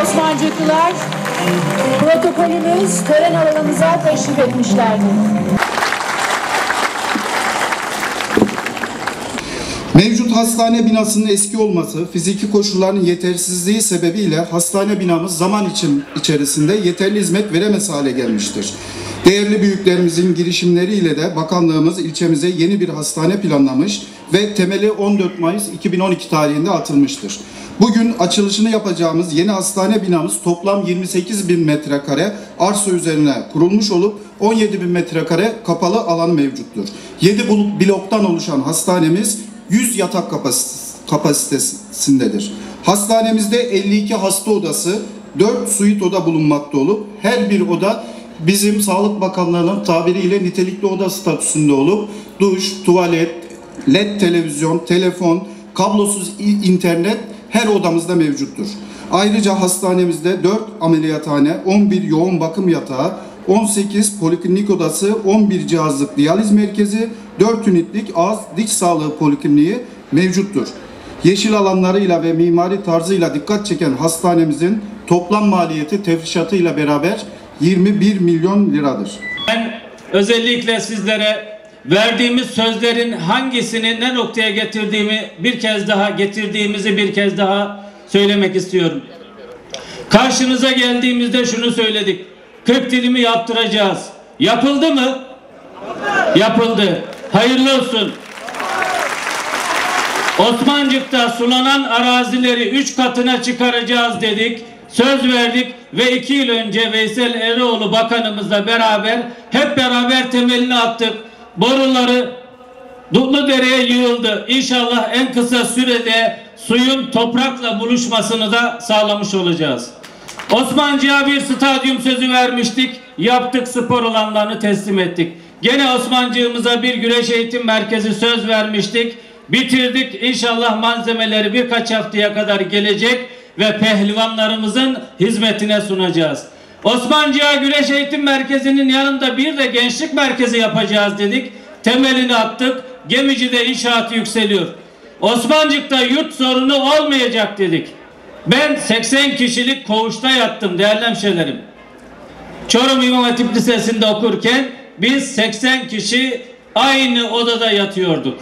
Osmancıklılar, protokolümüz tören alanımıza teşrif etmişlerdir. Mevcut hastane binasının eski olması, fiziki koşulların yetersizliği sebebiyle hastane binamız zaman için içerisinde yeterli hizmet veremez hale gelmiştir. Değerli büyüklerimizin girişimleriyle de bakanlığımız ilçemize yeni bir hastane planlamış ve temeli 14 Mayıs 2012 tarihinde atılmıştır. Bugün açılışını yapacağımız yeni hastane binamız toplam 28 bin metrekare arsa üzerine kurulmuş olup 17 bin metrekare kapalı alan mevcuttur. 7 bloktan oluşan hastanemiz 100 yatak kapasitesindedir. Hastanemizde 52 hasta odası, 4 suite oda bulunmakta olup her bir oda bizim Sağlık Bakanlığı'nın tabiriyle nitelikli oda statüsünde olup duş, tuvalet, led televizyon, telefon, kablosuz internet her odamızda mevcuttur. Ayrıca hastanemizde 4 ameliyathane, 11 yoğun bakım yatağı, 18 poliklinik odası, 11 cihazlık diyaliz merkezi, 4 ünitlik ağız diş sağlığı polikliniği mevcuttur. Yeşil alanlarıyla ve mimari tarzıyla dikkat çeken hastanemizin toplam maliyeti tefrişatıyla beraber 21 milyon liradır. Ben özellikle sizlere verdiğimiz sözlerin hangisini ne noktaya getirdiğimi bir kez daha getirdiğimizi bir kez daha söylemek istiyorum. Karşınıza geldiğimizde şunu söyledik. 40 dilimi yaptıracağız. Yapıldı mı? Yapıldı. Hayırlı olsun. Osmancık'ta sulanan arazileri üç katına çıkaracağız dedik. Söz verdik ve iki yıl önce Veysel Eroğlu bakanımızla beraber hep beraber temelini attık. Boruları Dutlu Dere'ye yığıldı. İnşallah en kısa sürede suyun toprakla buluşmasını da sağlamış olacağız. Osmancı'ya bir stadyum sözü vermiştik. Yaptık spor alanlarını teslim ettik. Gene Osmancığımıza bir güreş eğitim merkezi söz vermiştik. Bitirdik. İnşallah malzemeleri birkaç haftaya kadar gelecek ve pehlivanlarımızın hizmetine sunacağız. Osmancığa Güreş Eğitim Merkezi'nin yanında bir de gençlik merkezi yapacağız dedik. Temelini attık. Gemici'de inşaatı yükseliyor. Osmancık'ta yurt sorunu olmayacak dedik. Ben 80 kişilik koğuşta yattım değerli hemşehrilerim. Çorum İmam Hatip Lisesi'nde okurken biz 80 kişi aynı odada yatıyorduk.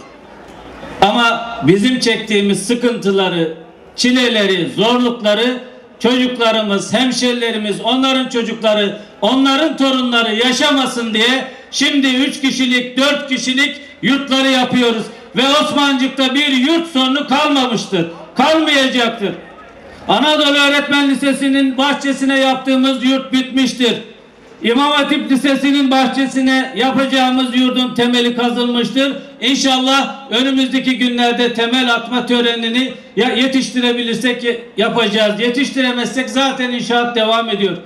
Ama bizim çektiğimiz sıkıntıları, çileleri, zorlukları çocuklarımız, hemşerilerimiz, onların çocukları, onların torunları yaşamasın diye şimdi üç kişilik, dört kişilik yurtları yapıyoruz. Ve Osmancık'ta bir yurt sorunu kalmamıştır. Kalmayacaktır. Anadolu Öğretmen Lisesi'nin bahçesine yaptığımız yurt bitmiştir. İmam Hatip Lisesi'nin bahçesine yapacağımız yurdun temeli kazılmıştır. İnşallah önümüzdeki günlerde temel atma törenini ya yetiştirebilirsek yapacağız. Yetiştiremezsek zaten inşaat devam ediyor.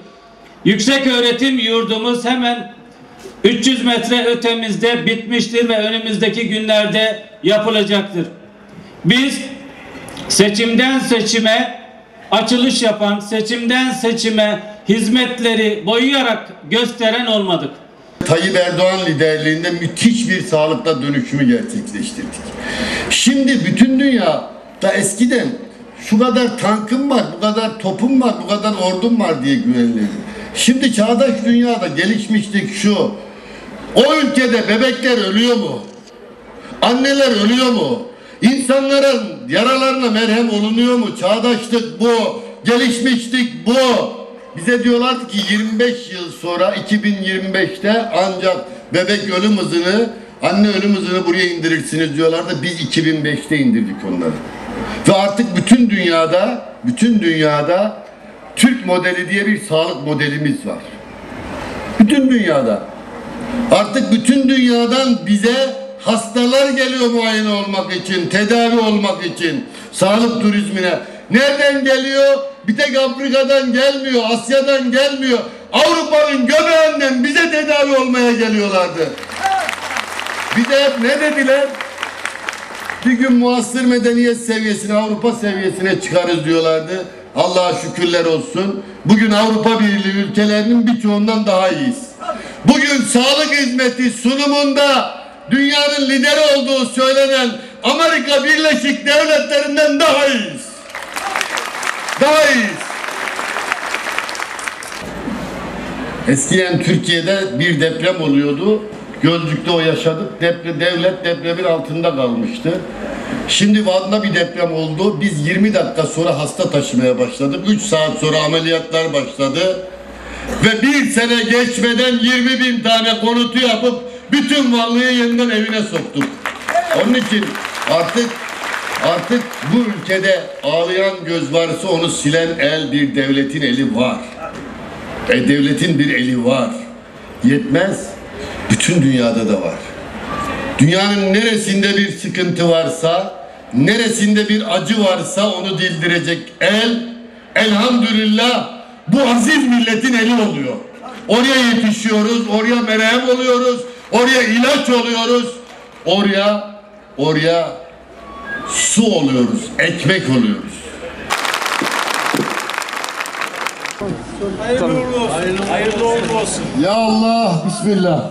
Yüksek öğretim yurdumuz hemen 300 metre ötemizde bitmiştir ve önümüzdeki günlerde yapılacaktır. Biz seçimden seçime açılış yapan, seçimden seçime hizmetleri boyayarak gösteren olmadık. Tayyip Erdoğan liderliğinde müthiş bir sağlıkla dönüşümü gerçekleştirdik. Şimdi bütün dünya da eskiden şu kadar tankım var, bu kadar topum var, bu kadar ordum var diye güvenilirdi. Şimdi çağdaş dünyada gelişmişlik şu. O ülkede bebekler ölüyor mu? Anneler ölüyor mu? İnsanların yaralarına merhem olunuyor mu? Çağdaşlık bu, gelişmişlik bu. Bize diyorlardı ki 25 yıl sonra 2025'te ancak bebek ölüm hızını, anne ölüm hızını buraya indirirsiniz diyorlardı. Biz 2005'te indirdik onları. Ve artık bütün dünyada, bütün dünyada Türk modeli diye bir sağlık modelimiz var. Bütün dünyada. Artık bütün dünyadan bize hastalar geliyor muayene olmak için, tedavi olmak için, sağlık turizmine. Nereden geliyor? Bir tek Afrika'dan gelmiyor, Asya'dan gelmiyor. Avrupa'nın göbeğinden bize tedavi olmaya geliyorlardı. Bir de ne dediler? Bir gün muasır medeniyet seviyesine, Avrupa seviyesine çıkarız diyorlardı. Allah'a şükürler olsun. Bugün Avrupa Birliği ülkelerinin birçoğundan daha iyiyiz. Bugün sağlık hizmeti sunumunda dünyanın lideri olduğu söylenen Amerika Birleşik Devletleri'nden daha iyiyiz. Daha iyiyiz. Eskiden Türkiye'de bir deprem oluyordu. Gölcük'te o yaşadık. Depre, devlet depremin altında kalmıştı. Şimdi Van'da bir deprem oldu. Biz 20 dakika sonra hasta taşımaya başladık. 3 saat sonra ameliyatlar başladı. Ve bir sene geçmeden 20 bin tane konutu yapıp bütün Vanlı'yı yeniden evine soktuk. Onun için artık artık bu ülkede ağlayan göz varsa onu silen el bir devletin eli var. E devletin bir eli var. Yetmez. Bütün dünyada da var. Dünyanın neresinde bir sıkıntı varsa, neresinde bir acı varsa onu dildirecek el, elhamdülillah bu aziz milletin eli oluyor. Oraya yetişiyoruz, oraya merhem oluyoruz, oraya ilaç oluyoruz, oraya, oraya su oluyoruz, ekmek oluyoruz. Hayırlı uğurlu olsun. Hayırlı uğurlu olsun. Ya Allah, Bismillah.